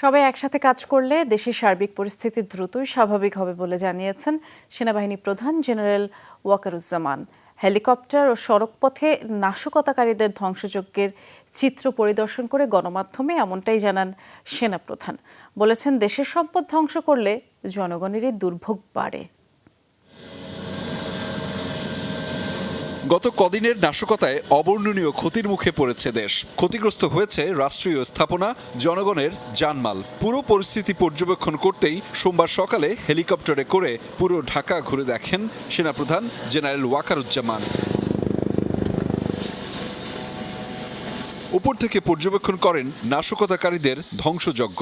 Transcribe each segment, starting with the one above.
সবাই একসাথে কাজ করলে দেশের সার্বিক পরিস্থিতি দ্রুতই স্বাভাবিক হবে বলে জানিয়েছেন সেনাবাহিনী প্রধান জেনারেল ওয়াকারুজ্জামান। হেলিকপ্টার ও সড়কপথে নাশকতাকারীদের ধ্বংসযজ্ঞের চিত্র পরিদর্শন করে গণমাধ্যমে এমনটাই জানান সেনাপ্রধান। বলেছেন, দেশের সম্পদ ধ্বংস করলে জনগণেরই দুর্ভোগ বাড়ে। গত কদিনের নাশকতায় অবর্ণনীয় ক্ষতির মুখে পড়েছে দেশ। ক্ষতিগ্রস্ত হয়েছে রাষ্ট্রীয় স্থাপনা, জনগণের জানমাল। পুরো পরিস্থিতি পর্যবেক্ষণ করতেই সোমবার সকালে হেলিকপ্টারে করে পুরো ঢাকা ঘুরে দেখেন সেনাপ্রধান জেনারেল ওয়াকারুজ্জামান। উপর থেকে পর্যবেক্ষণ করেন নাশকতাকারীদের ধ্বংসযজ্ঞ।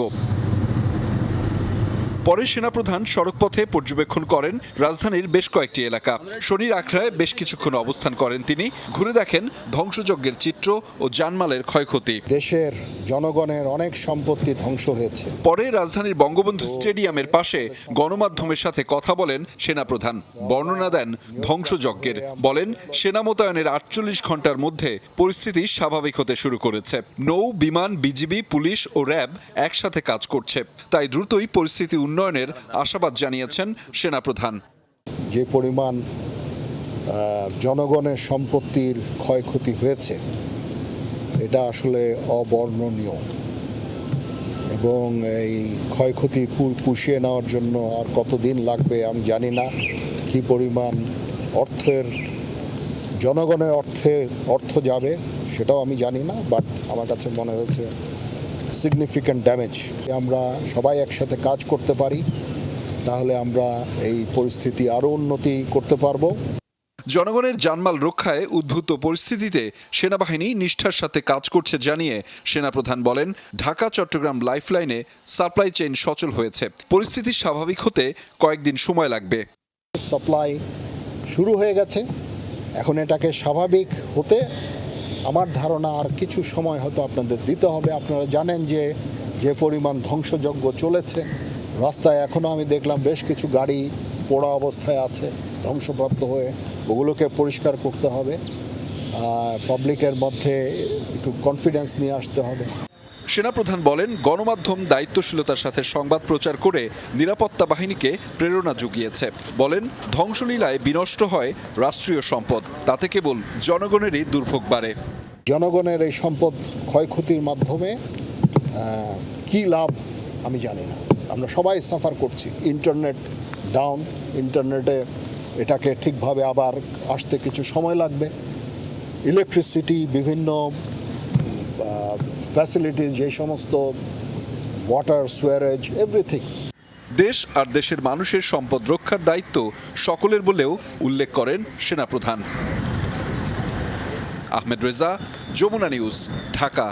পরে সেনাপ্রধান সড়কপথে পর্যবেক্ষণ করেন রাজধানীর বেশ কয়েকটি এলাকা। শনির আখড়ায় বেশ কিছুক্ষণ অবস্থান করেন তিনি। ঘুরে দেখেন ধ্বংসযজ্ঞের চিত্র ও জানমালের ক্ষয়ক্ষতি। দেশের জনগণের অনেক সম্পত্তি ধ্বংস হয়েছে। পরে রাজধানীর বঙ্গবন্ধু স্টেডিয়ামের পাশে গণমাধ্যমের সাথে কথা বলেন সেনাপ্রধান। বর্ণনা দেন ধ্বংসযজ্ঞের। বলেন সেনা মোতায়েনের আটচল্লিশ ঘণ্টার মধ্যে পরিস্থিতি স্বাভাবিক হতে শুরু করেছে। নৌ বিমান বিজিবি পুলিশ ও র্যাব একসাথে কাজ করছে। তাই দ্রুতই পরিস্থিতি উন্নয়নের আশাবাদ জানিয়েছেন সেনাপ্রধান। যে পরিমাণ জনগণের সম্পত্তির ক্ষয়ক্ষতি হয়েছে, এটা আসলে অবর্ণনীয়। এবং এই ক্ষয়ক্ষতি পুষিয়ে নেওয়ার জন্য আর কতদিন লাগবে আমি জানি না। কি পরিমাণ অর্থের, জনগণের অর্থে, অর্থ যাবে সেটাও আমি জানি না, বাট আমার কাছে মনে হয়েছে সিগনিফিক্যান্ট ড্যামেজ আমরা সবাই একসাথে কাজ করতে পারি তাহলে আমরা এই পরিস্থিতি আরও উন্নতি করতে পারব। জনগণের জানমাল রক্ষায় উদ্ভূত পরিস্থিতিতে সেনাবাহিনী নিষ্ঠার সাথে কাজ করছে জানিয়ে সেনাপ্রধান বলেন ঢাকা চট্টগ্রাম লাইফলাইনে সাপ্লাই চেইন সচল হয়েছে। পরিস্থিতি স্বাভাবিক হতে কয়েকদিন সময় লাগবে। সাপ্লাই শুরু হয়ে গেছে। এখন এটাকে স্বাভাবিক হতে আমার ধারণা আর কিছু সময় হয়তো আপনাদের দিতে হবে। আপনারা জানেন যে যে পরিমাণ ধ্বংসযজ্ঞ চলেছে, রাস্তায় এখনও আমি দেখলাম বেশ কিছু গাড়ি পোড়া অবস্থায় আছে, ধ্বংসপ্রাপ্ত হয়ে ওগুলোকে পরিষ্কার করতে হবে পাবলিকের মধ্যে একটু কনফিডেন্স নিয়ে আসতে হবে। সেনাপ্রধান বলেন, গণমাধ্যম দায়িত্বশীলতার সাথে সংবাদ প্রচার করে নিরাপত্তা বাহিনীকে প্রেরণা জুগিয়েছে। বলেন, ধ্বংসলীলায় বিনষ্ট হয় রাষ্ট্রীয় সম্পদ, তাতে কেবল জনগণেরই দুর্ভোগ বাড়ে। জনগণের এই সম্পদ ক্ষয়ক্ষতির মাধ্যমে কি লাভ আমি জানি না। আমরা সবাই সাফার করছি। ইন্টারনেট ডাউন ইন্টারনেটে এটাকে ঠিকভাবে আবার আসতে কিছু সময় লাগবে। ইলেকট্রিসিটি বিভিন্ন ফ্যাসিলিটিস যে সমস্ত ওয়াটার সুয়ারেজ এভরিথিং দেশ আর দেশের মানুষের সম্পদ রক্ষার দায়িত্ব সকলের বলেও উল্লেখ করেন সেনাপ্রধান। আহমেদ রেজা, যমুনা নিউজ, ঢাকা।